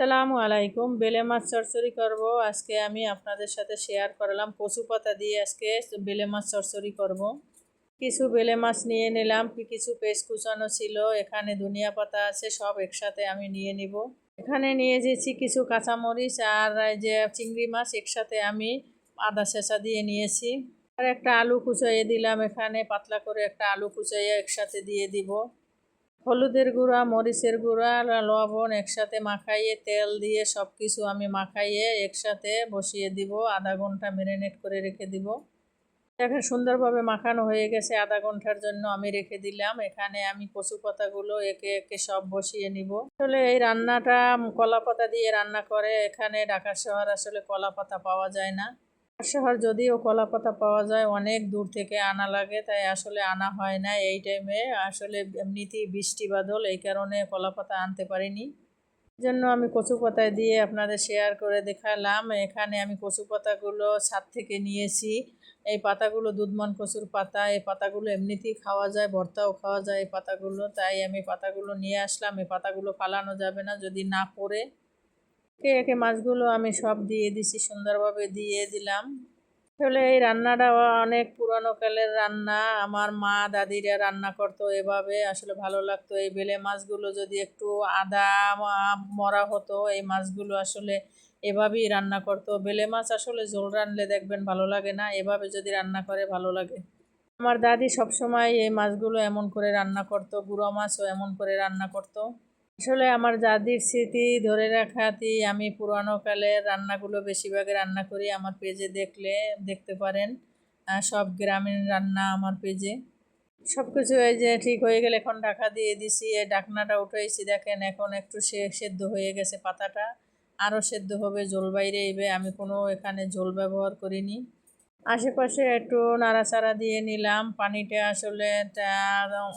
আসসালামু আলাইকুম। বেলে মাছ চচ্চড়ি করব। আজকে আমি আপনাদের সাথে শেয়ার করলাম কচু পাতা দিয়ে আজকে বেলে মাছ চচ্চড়ি করব। কিছু বেলে মাছ নিয়ে নিলাম কিছু পেস্ট কুচানো ছিল, এখানে ধনিয়া পাতা আছে, সব একসাথে আমি নিয়ে নিব। এখানে নিয়ে যেছি কিছু কাঁচামরিচ আর যে চিংড়ি মাছ একসাথে আমি আদা ছেঁচা দিয়ে নিয়েছি। আর একটা আলু কুচাইয়ে দিলাম এখানে, পাতলা করে একটা আলু কুচাইয়ে একসাথে দিয়ে দিব। হলুদের গুঁড়া, মরিচের গুঁড়া, লবণ একসাথে মাখাইয়ে তেল দিয়ে সব কিছু আমি মাখাইয়ে একসাথে বসিয়ে দিব। আধা ঘণ্টা ম্যারিনেট করে রেখে দিব। এখন সুন্দরভাবে মাখানো হয়ে গেছে। আধা ঘণ্টার জন্য আমি রেখে দিলাম। এখানে আমি কচু পাতাগুলো একে একে সব বসিয়ে নিব। আসলে এই রান্নাটা কলা পাতা দিয়ে রান্না করে। এখানে ঢাকা শহর আসলে কলা পাতা পাওয়া যায় না। শহর যদিও কলা পাতা পাওয়া যায়, অনেক দূর থেকে আনা লাগে, তাই আসলে আনা হয় না এই টাইমে আসলে এমনিতেই বৃষ্টি বাদল, এই কারণে কলা পাতা আনতে পারিনি। জন্য আমি কচু পাতায় দিয়ে আপনাদের শেয়ার করে দেখালাম। এখানে আমি কচু পাতাগুলো ছাদ থেকে নিয়েছি। এই পাতাগুলো দুধমান কচুর পাতা, এই পাতাগুলো এমনিতেই খাওয়া যায়, ভর্তাও খাওয়া যায় এই পাতাগুলো। তাই আমি পাতাগুলো নিয়ে আসলাম। এই পাতাগুলো ফালানো যাবে না, যদি না পড়ে একে একে মাছগুলো আমি সব দিয়ে দিছি, সুন্দরভাবে দিয়ে দিলাম। আসলে এই রান্নাটা অনেক পুরনো কালের রান্না। আমার মা দাদিরা রান্না করতো এভাবে, আসলে ভালো লাগতো। এই বেলে মাছগুলো যদি একটু আদা মরা হতো, এই মাছগুলো আসলে এভাবেই রান্না করতো। বেলে মাছ আসলে ঝোল রানলে দেখবেন ভালো লাগে না, এভাবে যদি রান্না করে ভালো লাগে। আমার দাদি সবসময় এই মাছগুলো এমন করে রান্না করতো, গুঁড়ো মাছও এমন করে রান্না করতো। আসলে আমার দাদির স্মৃতি ধরে রাখাতেই আমি পুরানো কালের রান্নাগুলো বেশিরভাগই রান্না করি আমার পেজে দেখলে দেখতে পারেন। সব গ্রামীণ রান্না আমার পেজে। সব কিছু এই যে ঠিক হয়ে গেলে এখন ঢাকা দিয়ে দিছি, এই ডাকনাটা উঠেছি দেখেন এখন একটু সে সেদ্ধ হয়ে গেছে পাতাটা। আরও সেদ্ধ হবে, জল বাইরে এবে আমি কোনো এখানে জল ব্যবহার করিনি। আশেপাশে একটু নাড়াচাড়া দিয়ে নিলাম। পানিটা আসলে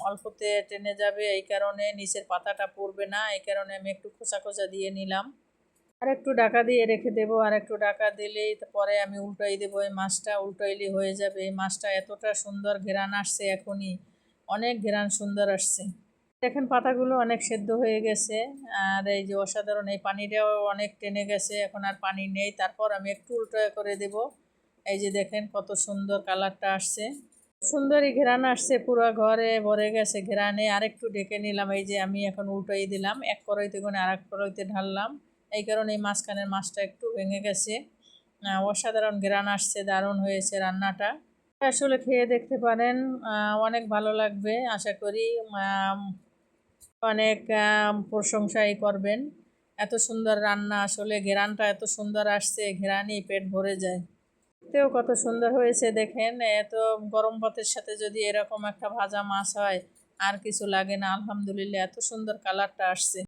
অল্পতে টেনে যাবে, এই কারণে নিচের পাতাটা পড়বে না, এই কারণে আমি একটু খোসা খোসা দিয়ে নিলাম। আর একটু ডাকা দিয়ে রেখে দেবো, আর একটু ডাকা দিলেই পরে আমি উল্টাই দেবো, এই মাছটা উল্টাইলে হয়ে যাবে। এই মাছটা এতটা সুন্দর ঘেরান আসছে এখনই, অনেক ঘেরান সুন্দর আসছে। দেখেন পাতাগুলো অনেক সেদ্ধ হয়ে গেছে, আর এই যে অসাধারণ, এই পানিটাও অনেক টেনে গেছে, এখন আর পানি নেই। তারপর আমি একটু উল্টো করে দেবো। এই যে দেখেন কত সুন্দর কালারটা আসছে। সুন্দরই ঘেরান আসছে পুরো ঘরে ভরে গেছে ঘেরানে। আরেকটু ডেকে নিলাম, এই যে আমি এখন উল্টাই দিলাম। এক কড়াইতে করে আর এক কড়াইতে ঢাললাম। এই কারণে এই মাঝখানের মাছটা একটু ভেঙে গেছে। অসাধারণ ঘেরান আসছে, দারুণ হয়েছে রান্নাটা। আসলে খেয়ে দেখতে পারেন অনেক ভালো লাগবে, আশা করি অনেক প্রশংসাই করবেন। এত সুন্দর রান্না, আসলে ঘেরানটা এত সুন্দর আসছে ঘেরানি পেট ভরে যায়। দেখতেও কত সুন্দর হয়েছে দেখেন। এত গরম পথের সাথে যদি এরকম একটা ভাজা মাছ হয়, আর কিছু লাগে না। আলহামদুলিল্লাহ, এত সুন্দর কালারটা আসছে।